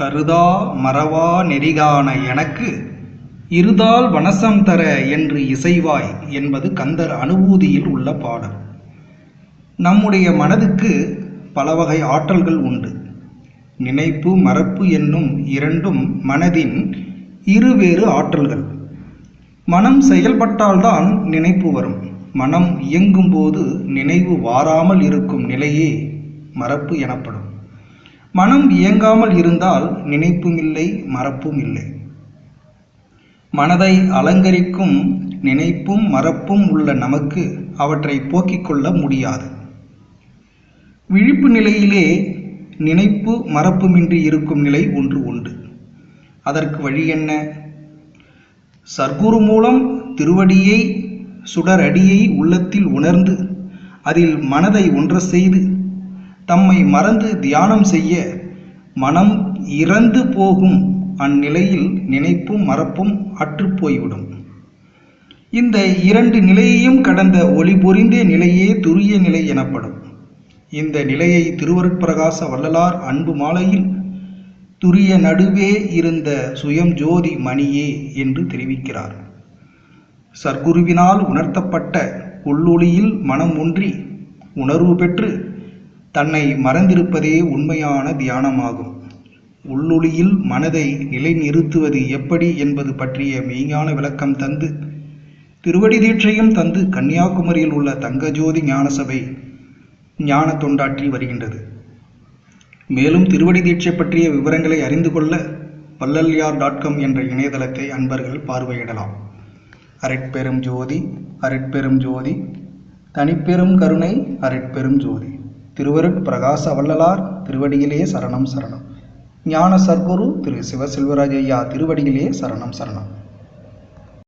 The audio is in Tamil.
கருதா மறவா நெறிகாண எனக்கு? இருதால் வனசம் தர என்று இசைவாய் என்பது கந்தர் அனுபூதியில் உள்ள பாடல். நம்முடைய மனதுக்கு பல வகை ஆற்றல்கள் உண்டு. நினைப்பு மறப்பு என்னும் இரண்டும் மனதின் இருவேறு ஆற்றல்கள். மனம் செயல்பட்டால்தான் நினைப்பு வரும். மனம் இயங்கும்போது நினைவு வாராமல் இருக்கும் நிலையே மறப்பு எனப்படும். மனம் இயங்காமல் இருந்தால் நினைப்பும் இல்லை மறப்பும் இல்லை மனதை அலங்கரிக்கும் நினைப்பும் மறப்பும் உள்ள நமக்கு அவற்றை போக்கிக் கொள்ள முடியாது. விழிப்பு நிலையிலே நினைப்பு மறப்புமின்றி இருக்கும் நிலை ஒன்று உண்டு. அதற்கு வழி என்ன? சர்க்குரு மூலம் திருவடியை சுடரடியை உள்ளத்தில் உணர்ந்து அதில் மனதை ஒன்ற செய்து தம்மை மறந்து தியானம் செய்ய மனம் இறந்து போகும் அந்நிலையில் நினைப்பும் மறப்பும் அற்றுப்போய்விடும் இந்த இரண்டு நிலையையும் கடந்த ஒளி பொறிந்த நிலையே துரிய நிலை எனப்படும். இந்த நிலையை திருவருட்பிரகாச வள்ளலார் அன்பு மாலையில் துரிய நடுவே இருந்த சுயம் ஜோதி மணியே என்று தெரிவிக்கிறார். சர்க்குருவினால் உணர்த்தப்பட்ட உள்ளொளியில் மனம் ஒன்றி உணர்வு பெற்று தன்னை மறந்திருப்பதே உண்மையான தியானமாகும். உள்ளொளியில் மனதை நிலைநிறுத்துவது எப்படி என்பது பற்றிய மெய்ஞான விளக்கம் தந்து திருவடி தீட்சையும் தந்து கன்னியாகுமரியில் உள்ள தங்கஜோதி ஞானசபை ஞான தொண்டாற்றி வருகின்றது. மேலும் திருவடி தீட்சை பற்றிய விவரங்களை அறிந்து கொள்ள வள்ளல்யார் டாட் காம் என்ற இணையதளத்தை அன்பர்கள் பார்வையிடலாம். அரட்பெரும் ஜோதி அரட்பெரும் ஜோதி தனிப்பெரும் கருணை அரட்பெரும் ஜோதி. திருவருட் பிரகாச வள்ளலார் திருவடியிலே சரணம் சரணம். ஞான சர்க்குரு திரு சிவசெல்வராஜ் ஐயா திருவடியிலே சரணம் சரணம்.